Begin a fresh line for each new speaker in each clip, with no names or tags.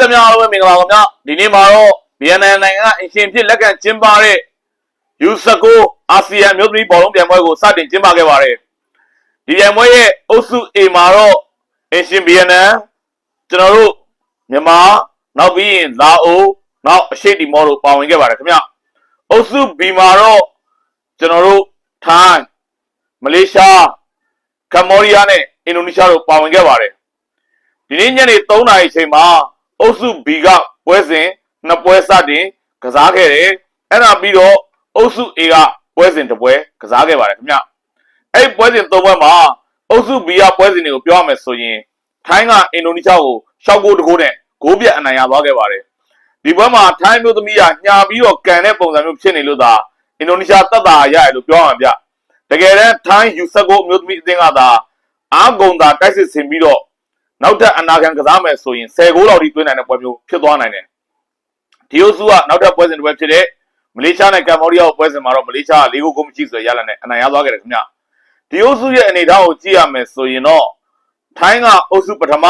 သမ ्या အားလုံးပဲမင်္ဂလာပါခင်ဗျာဒီနေ့မှာတော့ VNN နိုင်ငံကအရှင်ဖြစ်လက်ခံကျင်းပတဲ့ U19 အာဆီယံမြို့သမီးဘောလုံးပြိုင်ပွဲကိုစတင်ကျင်းပခဲ့ပါတယ်ဒီပြိုင်ပွဲရဲ့အုပ်စု A မှာတော့အရှင် VNN ကျွန်တော်တို့မြန်မာနောက်ပြီးရင်လာအိုနောက်အရှိတီမောတို့ပါဝင်ခဲ့ပါတယ်ခင်ဗျအုပ်စု B မှာတော့ကျွန်တော်တို့ထိုင်းမလေးရှားကမ္ဘောဒီးယားနဲ့အင်ဒိုနီးရှားတို့ပါဝင်ခဲ့ပါတယ်ဒီနေ့ညနေ3နာရီအချိန်မှာ အုပ်စု B ကပွဲစဉ်နှစ်ပွဲစတင်ကစားခဲ့တယ်အဲ့ဒါပြီးတော့အုပ်စု A ကပွဲစဉ်တစ်ပွဲကစားခဲ့ပါတယ်ခင်ဗျအဲ့ဒီပွဲစဉ်သုံးပွဲမှာအုပ်စု B ကပွဲစဉ်တွေကိုပြောရမယ်ဆိုရင်ထိုင်းကအင်ဒိုနီးရှားကိုရှောက်ကိုတကိုးနဲ့ဂိုးပြတ်အနိုင်ရသွားခဲ့ပါတယ်ဒီပွဲမှာထိုင်းမျိုးသမီးကညာပြီးတော့ကန်တဲ့ပုံစံမျိုးဖြစ်နေလို့သာအင်ဒိုနီးရှားတက်တာရတယ်လို့ပြောရမှာဗျတကယ်တမ်းထိုင်းယူဆက်ကိုမျိုးသမီးအသင်းကသာအားကုန်သာတိုက်စစ်ဆင်ပြီးတော့ နောက်ထပ်အနာခံကစားမယ်ဆိုရင်10ဂိုးလောက်ထိတွင်းနိုင်တဲ့ပွဲမျိုးဖြစ်သွားနိုင်တယ်။ဒီအုပ်စုကနောက်ထပ်ပွဲစဉ်တစ်ပွဲဖြစ်တဲ့မလေးရှားနဲ့ကမ္ဘောဒီးယားပွဲစဉ်မှာတော့မလေးရှားက၄ဂိုးကိုမရှိဆိုရရလာနဲ့အနိုင်ရသွားခဲ့တယ်ခင်ဗျ။ဒီအုပ်စုရဲ့အနေအထားကိုကြည့်ရမယ်ဆိုရင်တော့ထိုင်းကအုပ်စုပထမ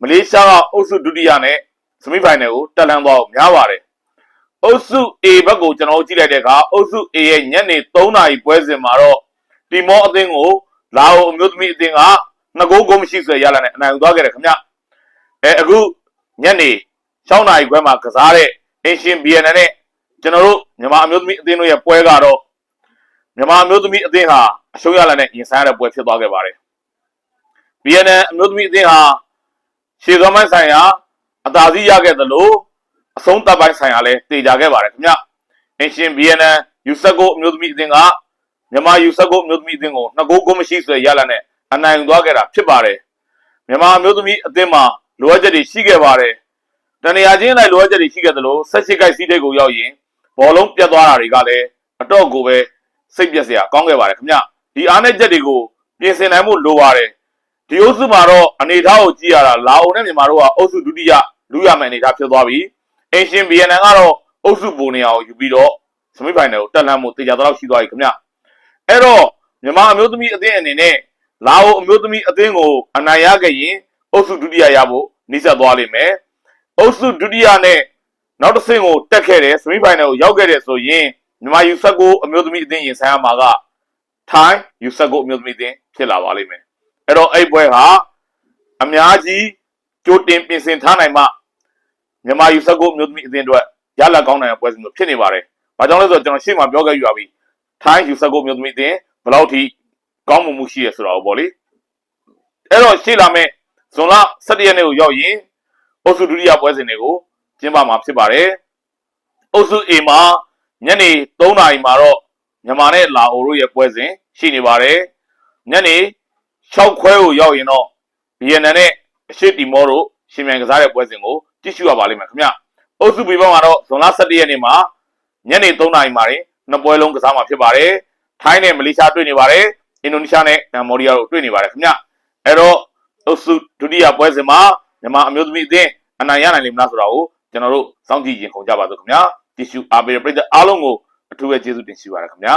မလေးရှားကအုပ်စုဒုတိယနဲ့စမီဖိုင်နယ်ကိုတက်လှမ်းသွားဖို့များပါတယ်။အုပ်စု A ဘက်ကိုကျွန်တော်တို့ကြည့်လိုက်တဲ့အခါအုပ်စု A ရဲ့ညနေ3နာရီပွဲစဉ်မှာတော့တီမောအသင်းကိုလာအိုအမျိုးသမီးအသင်းက နှစ်ဂိုးကိုမရှိဆိုရလာနဲ့အနိုင်ယူသွားခဲ့တယ်ခင်ဗျ။အဲအခုညနေ6နာရီခွဲမှာကစားတဲ့အင်ရှင် BNN နဲ့ကျွန်တော်တို့မြန်မာအမျိုးသမီးအသင်းတို့ရဲ့ပွဲကတော့မြန်မာအမျိုးသမီးအသင်းဟာအရှုံးရလာနဲ့ရင်ဆိုင်ရတဲ့ပွဲဖြစ်သွားခဲ့ပါတယ်။ BNN အမျိုးသမီးအသင်းဟာရှေ့သွားမိုင်းဆိုင်ရာအသာစီးရခဲ့သလိုအဆုံးတပ်ပိုင်းဆိုင်ရာလည်းတည်ကြခဲ့ပါတယ်ခင်ဗျ။အင်ရှင် BNN ယူဆက်ကိုအမျိုးသမီးအသင်းကမြန်မာယူဆက်ကိုအမျိုးသမီးအသင်းကိုနှစ်ဂိုးကိုမရှိဆွဲရလာနဲ့ အနိုင်ယူသွားခဲ့တာဖြစ်ပါတယ်။မြန်မာအမျိုးသမီးအသင်းမှာလိုအပ်ချက်တွေရှိခဲ့ပါတယ်။တနေရာချင်းလိုက်လိုအပ်ချက်တွေရှိခဲ့သလိုဆက်ရှိကိုက်စီးတဲ့ကိုရောက်ရင်ဘောလုံးပြတ်သွားတာတွေကလည်းအတော့ကိုပဲစိတ်ပြက်စရာကောင်းခဲ့ပါတယ်ခင်ဗျ။ဒီအားနဲ့ချက်တွေကိုပြင်ဆင်နိုင်မှုလိုပါတယ်။ဒီအုပ်စုမှာတော့အနေအထားကိုကြည့်ရတာလာအိုနဲ့မြန်မာတို့ကအုပ်စုဒုတိယလူရမယ်အနေအထားဖြစ်သွားပြီ။အင်ရှင် BNN ကတော့အုပ်စုပုံနေရာကိုယူပြီးတော့စမီဖိုင်နယ်ကိုတက်လှမ်းမှုတေချာတော့ရှိသွားပြီခင်ဗျ။အဲ့တော့မြန်မာအမျိုးသမီးအသင်းအနေနဲ့ လာအိုအမျိုးသမီးအသင်းကိုအနိုင်ရခဲ့ရင်အုပ်စုဒုတိယရဖို့နှိစက်သွားလိမ့်မယ်။အုပ်စုဒုတိယနဲ့နောက်တစ်ဆင့်ကိုတက်ခဲ့တယ်စမီဖိုင်နယ်ကိုရောက်ခဲ့တယ်ဆိုရင်မြန်မာယူဆက်ကိုအမျိုးသမီးအသင်းရင်ဆိုင်ရမှာကထိုင်းယူဆက်ကိုအမျိုးသမီးအသင်းဖြစ်လာပါလိမ့်မယ်။အဲ့တော့အဲ့ပွဲဟာအများကြီးကြိုတင်ပြင်ဆင်ထားနိုင်မှမြန်မာယူဆက်ကိုအမျိုးသမီးအသင်းအတွက်ရလဒ်ကောင်းနိုင်တဲ့ပွဲစဉ်မျိုးဖြစ်နေပါတယ်။ဘာကြောင့်လဲဆိုတော့ကျွန်တော်ရှေ့မှာပြောခဲ့ယူပါပြီ။ထိုင်းယူဆက်ကိုအမျိုးသမီးအသင်းဘယ်လောက်ထိ ကောင်းမှုမှုရှိရဆိုတာကိုပေါ့လေအဲ့တော့ရှေ့လာမဲ့ဇွန်လ17ရက်နေ့ကိုရောက်ရင်အုပ်စုဒုတိယပွဲစဉ်တွေကိုကျင်းပမှာဖြစ်ပါတယ်အုပ်စု A မှာညနေ3နာရီမှာတော့မြန်မာနဲ့လာအိုတို့ရဲ့ပွဲစဉ်ရှိနေပါတယ်ညနေ6ခွဲကိုရောက်ရင်တော့ VNN နဲ့အရှိတီမောတို့ရှင်မြန်ကစားတဲ့ပွဲစဉ်ကိုကြည့်ရှုရပါလိမ့်မယ်ခင်ဗျအုပ်စု B ဘက်မှာတော့ဇွန်လ17ရက်နေ့မှာညနေ3နာရီမှာနှစ်ပွဲလုံးကစားမှာဖြစ်ပါတယ်ထိုင်းနဲ့မလေးရှားတွေ့နေပါတယ် အင်ဒိုနီးရှားနဲ့ကမ္ဘောဒီးယားတို့တွေ့နေပါတယ်ခင်ဗျအဲ့တော့အုပ်စုဒုတိယပွဲစဉ်မှာမြန်မာအမျိုးသမီးအသင်းအနိုင်ရနိုင်လိမ့်မလားဆိုတာကိုကျွန်တော်တို့စောင့်ကြည့်ရင်ခုန်ကြပါစို့ခင်ဗျာတီရှူအားပေးတဲ့ပရိသတ်အားလုံးကိုအထူးပဲကျေးဇူးတင်ရှိပါရခင်ဗျာ